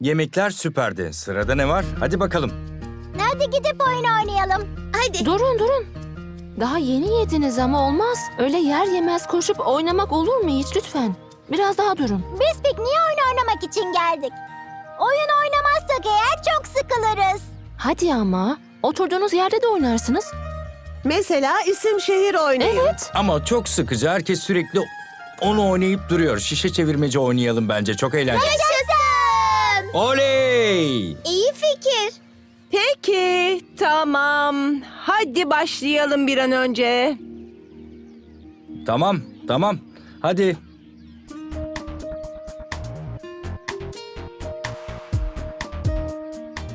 Yemekler süperdi. Sırada ne var? Hadi bakalım. Hadi gidip oyun oynayalım. Hadi. Durun durun. Daha yeni yediniz ama olmaz. Öyle yer yemez koşup oynamak olur mu hiç lütfen? Biraz daha durun. Biz pikniğe oyun oynamak için geldik. Oyun oynamazsak eğer çok sıkılırız. Hadi ama. Oturduğunuz yerde de oynarsınız. Mesela isim şehir oynayın. Evet. Ama çok sıkıcı. Herkes sürekli onu oynayıp duruyor. Şişe çevirmece oynayalım bence. Çok eğlenceli. Yaşasın! Oley! İyi fikir. Peki, tamam. Hadi başlayalım bir an önce. Tamam, tamam. Hadi.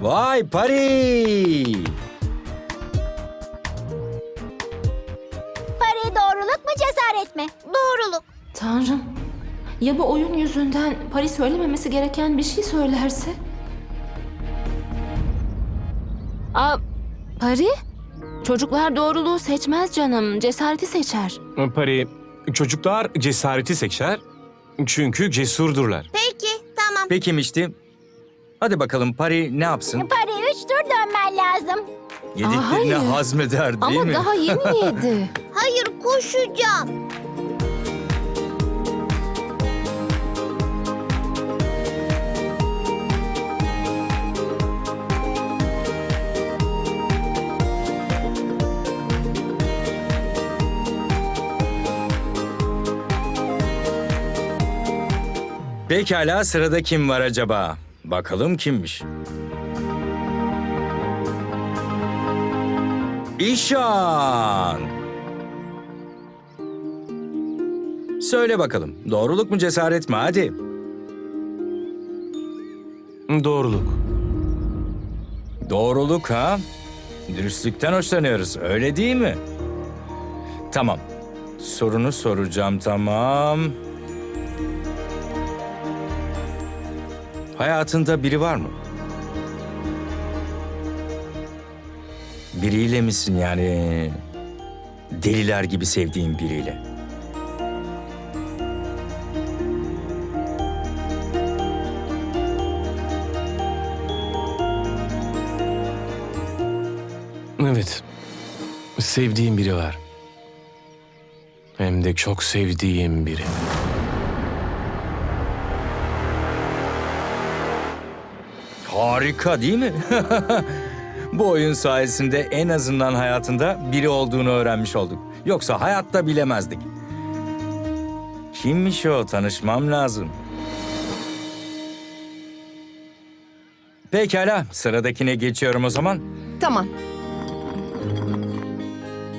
Vay Pari! Pari doğruluk mu cesaret mi? Doğruluk. Tanrım. Ya bu oyun yüzünden Paris söylememesi gereken bir şey söylerse? Aa, Pari? Çocuklar doğruluğu seçmez canım. Cesareti seçer. Pari, çocuklar cesareti seçer çünkü cesurdurlar. Peki tamam. Pekiymişti. Hadi bakalım Pari ne yapsın? Pari üç tur dönmen lazım. Yediklerini hayır. hazmeder değil Ama mi? daha yeni yedi. Hayır koşacağım. Pekala sırada kim var acaba? Bakalım kimmiş? İşan! Söyle bakalım, doğruluk mu cesaret mi? Hadi. Doğruluk. Doğruluk ha? Dürüstlükten hoşlanıyoruz, öyle değil mi? Tamam. Sorunu soracağım, tamam. Hayatında biri var mı? Biriyle misin yani? Deliler gibi sevdiğin biriyle. Evet. Sevdiğim biri var. Hem de çok sevdiğim biri. Harika değil mi? Bu oyun sayesinde en azından hayatında biri olduğunu öğrenmiş olduk. Yoksa hayatta bilemezdik. Kimmiş o? Tanışmam lazım. Pekala, sıradakine geçiyorum o zaman. Tamam.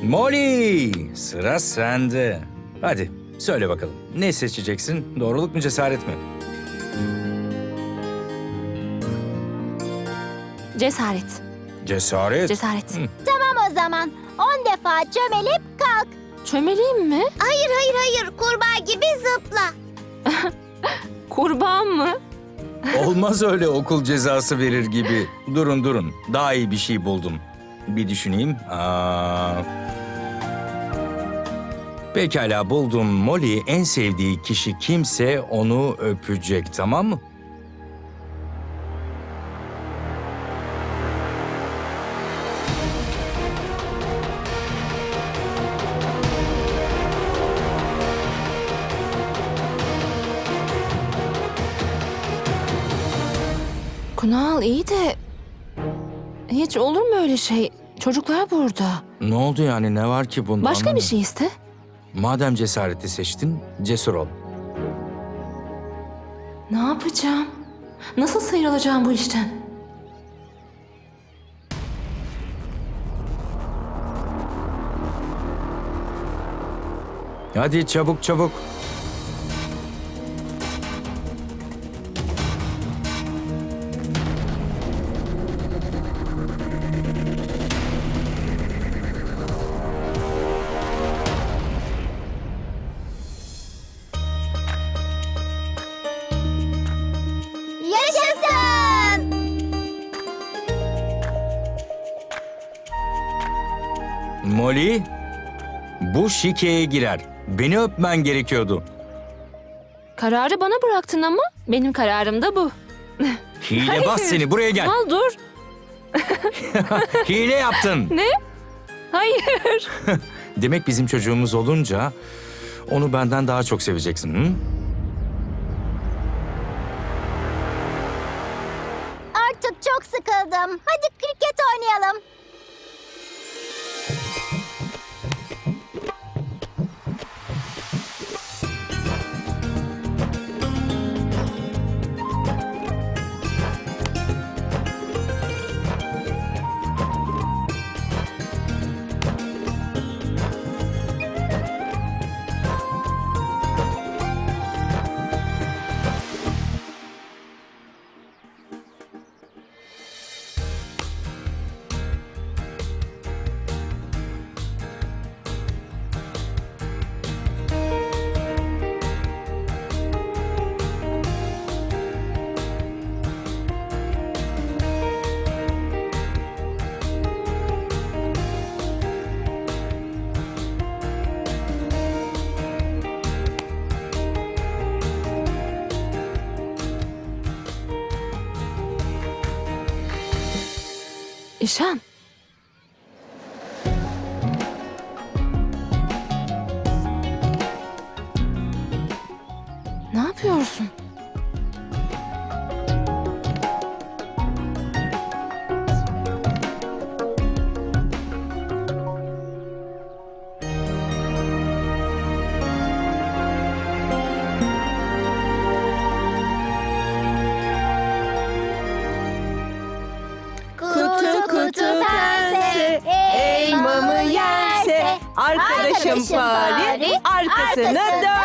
Molly, sıra sende. Hadi, söyle bakalım. Ne seçeceksin? Doğruluk mu cesaret mi? Cesaret. Cesaret. Cesaret. Hı. Tamam o zaman. On defa çömelip kalk. Çömeleyim mi? Hayır hayır hayır kurbağa gibi zıpla. Kurban mı? Olmaz öyle okul cezası verir gibi. Durun durun. Daha iyi bir şey buldum. Bir düşüneyim. Aa... Pekala buldum. Molly en sevdiği kişi kimse onu öpecek tamam mı? İyi de... Hiç olur mu öyle şey? Çocuklar burada. Ne oldu yani ne var ki bunda? Başka bir şey iste. Madem cesareti seçtin cesur ol. Ne yapacağım? Nasıl sıyrılacağım bu işten? Hadi çabuk çabuk. Molly bu şikeye girer. Beni öpmen gerekiyordu. Kararı bana bıraktın ama benim kararım da bu. Hilebaz seni buraya gel. Al dur. Hile yaptın. Hayır. Demek bizim çocuğumuz olunca onu benden daha çok seveceksin. Hı? Artık çok sıkıldım. Hadi kriket oynayalım. İşan. Arkadaşım fare arkasına dönse.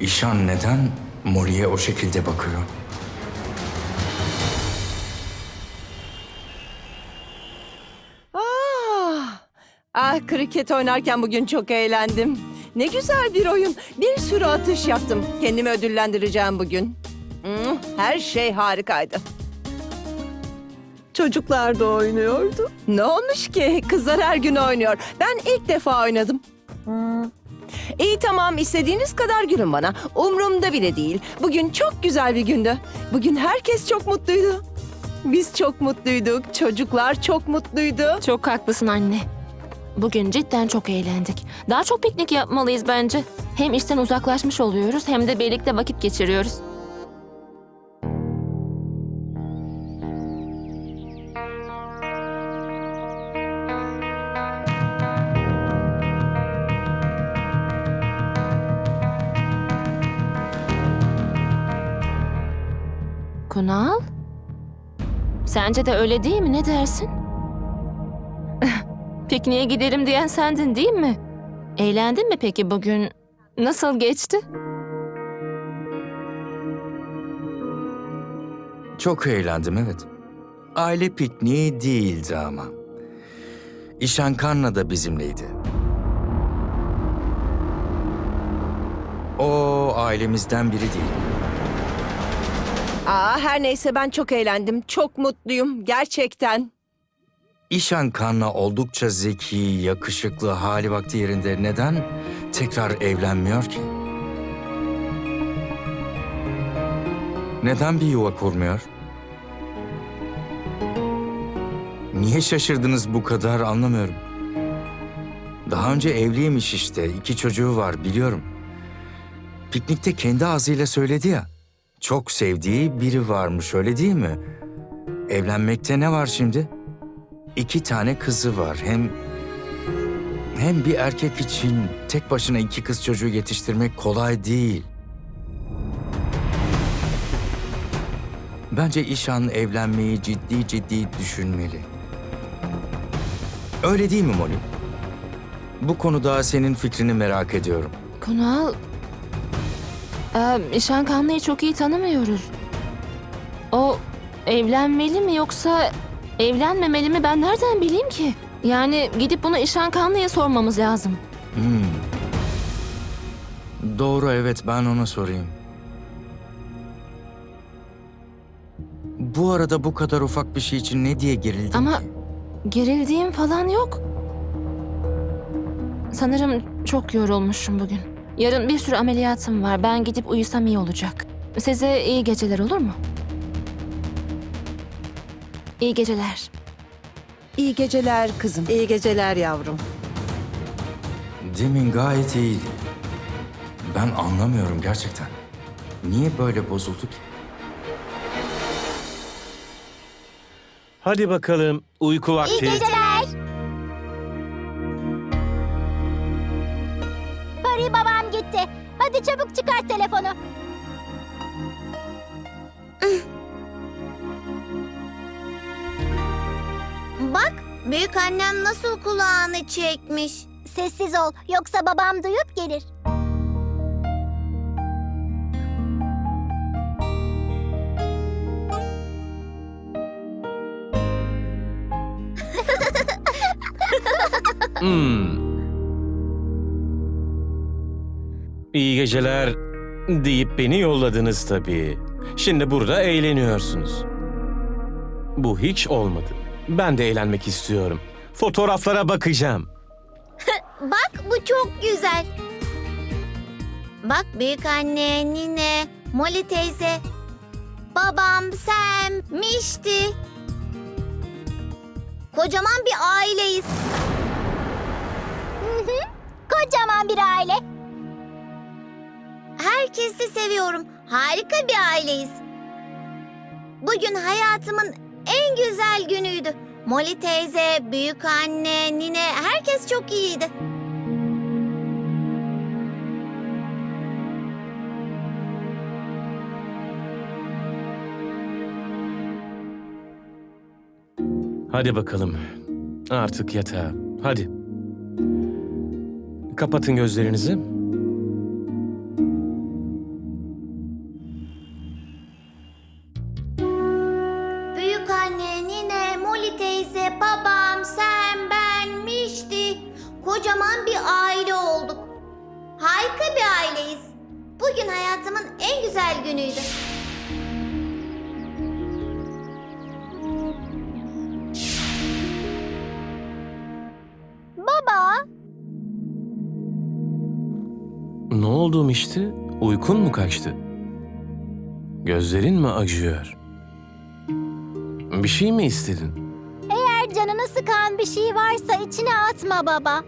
İşan neden Molly'e o şekilde bakıyor? Ah, ah kriket oynarken bugün çok eğlendim. Ne güzel bir oyun. Bir sürü atış yaptım. Kendimi ödüllendireceğim bugün. Hmm, her şey harikaydı. Çocuklar da oynuyordu. Ne olmuş ki? Kızlar her gün oynuyor. Ben ilk defa oynadım. İyi tamam istediğiniz kadar gülün bana. Umrumda bile değil. Bugün çok güzel bir gündü. Bugün herkes çok mutluydu. Biz çok mutluyduk. Çocuklar çok mutluydu. Çok haklısın anne. Bugün cidden çok eğlendik. Daha çok piknik yapmalıyız bence. Hem işten uzaklaşmış oluyoruz hem de birlikte vakit geçiriyoruz. Sence de öyle değil mi? Ne dersin? Pikniğe gidelim diyen sendin değil mi? Eğlendin mi peki bugün? Nasıl geçti? Çok eğlendim evet. Aile pikniği değildi ama. İşan Kanna da bizimleydi. O ailemizden biri değil. Aa, her neyse ben çok eğlendim. Çok mutluyum gerçekten. İşan Kanna oldukça zeki, yakışıklı, hali vakti yerinde neden tekrar evlenmiyor ki? Neden bir yuva kurmuyor? Niye şaşırdınız bu kadar anlamıyorum. Daha önce evliymiş işte, iki çocuğu var biliyorum. Piknikte kendi ağzıyla söyledi ya. Çok sevdiği biri varmış öyle değil mi? Evlenmekte ne var şimdi? iki tane kızı var. Hem hem bir erkek için tek başına iki kız çocuğu yetiştirmek kolay değil. Bence İşan evlenmeyi ciddi ciddi düşünmeli. Öyle değil mi Molly? Bu konuda senin fikrini merak ediyorum. Kunal... Ee, İşan Kanlı'yı çok iyi tanımıyoruz. O evlenmeli mi yoksa evlenmemeli mi ben nereden bileyim ki? Yani gidip bunu İşan Kanlı'ya sormamız lazım. Hmm. Doğru evet ben ona sorayım. Bu arada bu kadar ufak bir şey için ne diye gerildin Ama- ki? Gerildiğim falan yok. Sanırım çok yorulmuşum bugün. Yarın bir sürü ameliyatım var. Ben gidip uyusam iyi olacak. Size iyi geceler olur mu? İyi geceler. İyi geceler kızım. İyi geceler yavrum. Demin gayet iyiydi. Ben anlamıyorum gerçekten. Niye böyle bozuldu ki? Hadi bakalım uyku İyi vakti. geceler. Büyük annem nasıl kulağını çekmiş. Sessiz ol yoksa babam duyup gelir. Hmm. İyi geceler deyip beni yolladınız tabii. Şimdi burada eğleniyorsunuz. Bu hiç olmadı. Ben de eğlenmek istiyorum. Fotoğraflara bakacağım. Bak bu çok güzel. Bak büyük anne, nine, Molly teyze, babam, sen, Mişti. Kocaman bir aileyiz. Kocaman bir aile. Herkesi seviyorum. Harika bir aileyiz. Bugün hayatımın en güzel günüydü. Molly teyze, büyük anne, nine herkes çok iyiydi. Hadi bakalım. Artık yatağa. Hadi. Kapatın gözlerinizi. Ne oldu işte? Uykun mu kaçtı? Gözlerin mi acıyor? Bir şey mi istedin? Eğer canını sıkan bir şey varsa içine atma baba.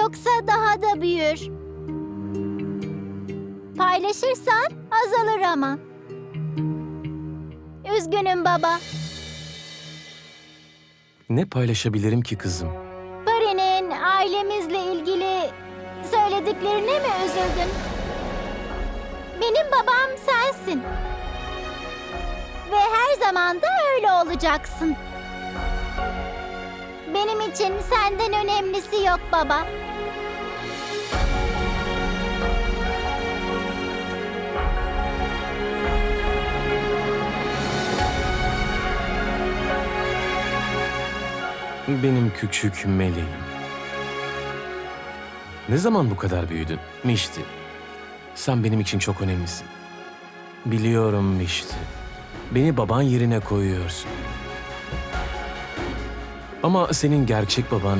Yoksa daha da büyür. Paylaşırsan azalır ama. Üzgünüm baba. Ne paylaşabilirim ki kızım? Pari'nin ailemizle söylediklerine mi üzüldün? Benim babam sensin. Ve her zaman da öyle olacaksın. Benim için senden önemlisi yok baba. Benim küçük meleğim. Ne zaman bu kadar büyüdün? Mişti. Sen benim için çok önemlisin. Biliyorum Mişti. Beni baban yerine koyuyorsun. Ama senin gerçek baban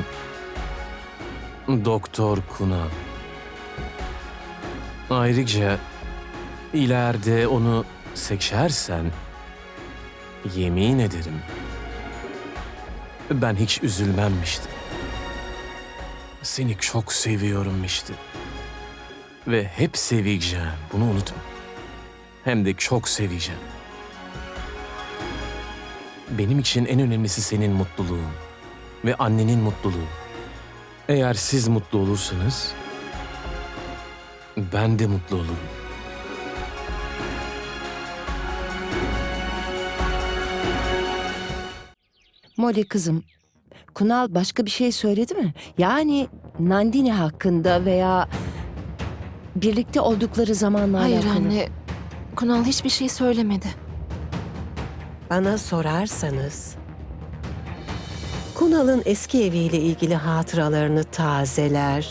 Doktor Kunal. Ayrıca ileride onu seçersen yemin ederim ben hiç üzülmemmiştim. Seni çok seviyorum işte. Ve hep seveceğim. Bunu unutma. Hem de çok seveceğim. Benim için en önemlisi senin mutluluğun ve annenin mutluluğu. Eğer siz mutlu olursanız ben de mutlu olurum. Molly kızım, Kunal başka bir şey söyledi mi? Yani Nandini hakkında veya birlikte oldukları zamanla Hayır alakalı. anne. Kunal hiçbir şey söylemedi. Bana sorarsanız... Kunal'ın eski eviyle ilgili hatıralarını tazeler.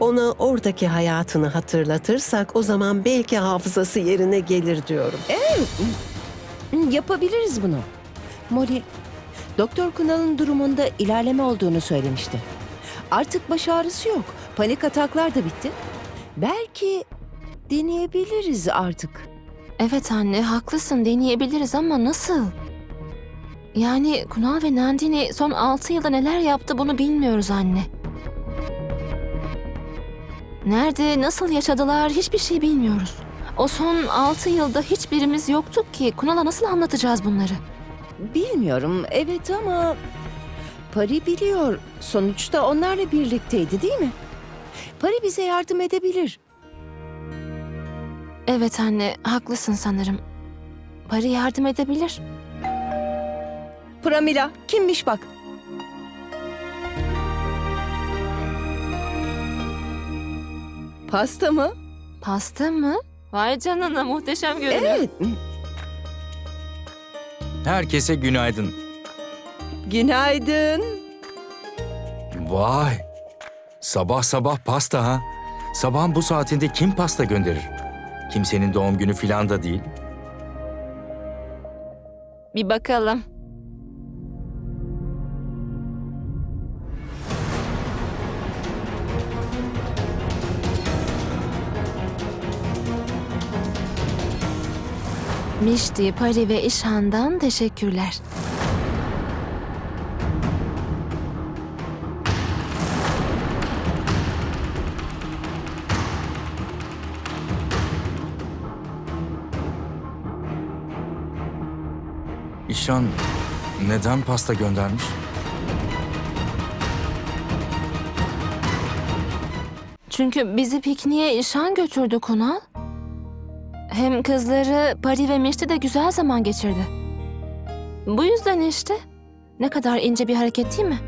Ona oradaki hayatını hatırlatırsak o zaman belki hafızası yerine gelir diyorum. Hı, Yapabiliriz bunu. Molly, Doktor Kunal'ın durumunda ilerleme olduğunu söylemişti. Artık baş ağrısı yok. Panik ataklar da bitti. Belki deneyebiliriz artık. Evet anne haklısın deneyebiliriz ama nasıl? Yani Kunal ve Nandini son 6 yılda neler yaptı bunu bilmiyoruz anne. Nerede, nasıl yaşadılar hiçbir şey bilmiyoruz. O son 6 yılda hiçbirimiz yoktuk ki Kunal'a nasıl anlatacağız bunları? Bilmiyorum, evet ama... Pari biliyor. Sonuçta onlarla birlikteydi değil mi? Pari bize yardım edebilir. Evet anne haklısın sanırım. Pari yardım edebilir. Pramila, kimmiş bak? Pasta mı? Pasta mı? Vay canına muhteşem görünüyor. Evet. Herkese günaydın. Günaydın. Vay. Sabah sabah pasta ha. Sabahın bu saatinde kim pasta gönderir? Kimsenin doğum günü filan da değil. Bir bakalım. Mişti, Pari ve İşhan'dan teşekkürler. İşan neden pasta göndermiş? Çünkü bizi pikniğe İşhan götürdü Kunal. Hem kızları Pari ve Mişti de güzel zaman geçirdi. Bu yüzden işte. Ne kadar ince bir hareket değil mi?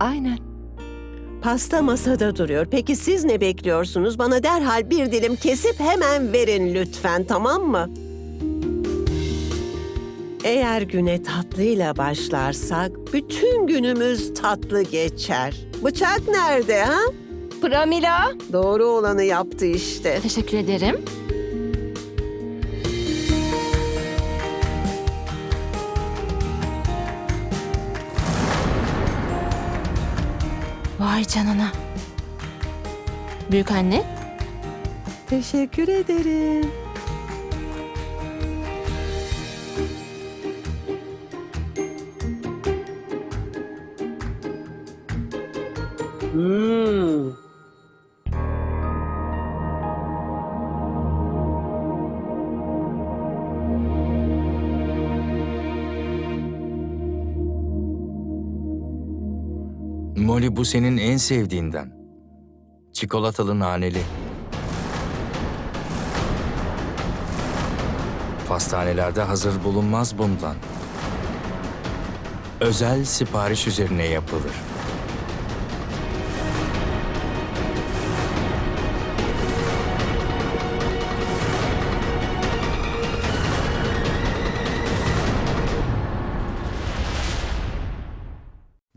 Aynen. Pasta masada duruyor. Peki siz ne bekliyorsunuz? Bana derhal bir dilim kesip hemen verin lütfen tamam mı? Eğer güne tatlıyla başlarsak bütün günümüz tatlı geçer. Bıçak nerede ha? Pramila. Doğru olanı yaptı işte. Teşekkür ederim. Vay canına. Büyük anne, Teşekkür ederim. Molly bu senin en sevdiğinden. Çikolatalı naneli. Pastanelerde hazır bulunmaz bundan. Özel sipariş üzerine yapılır.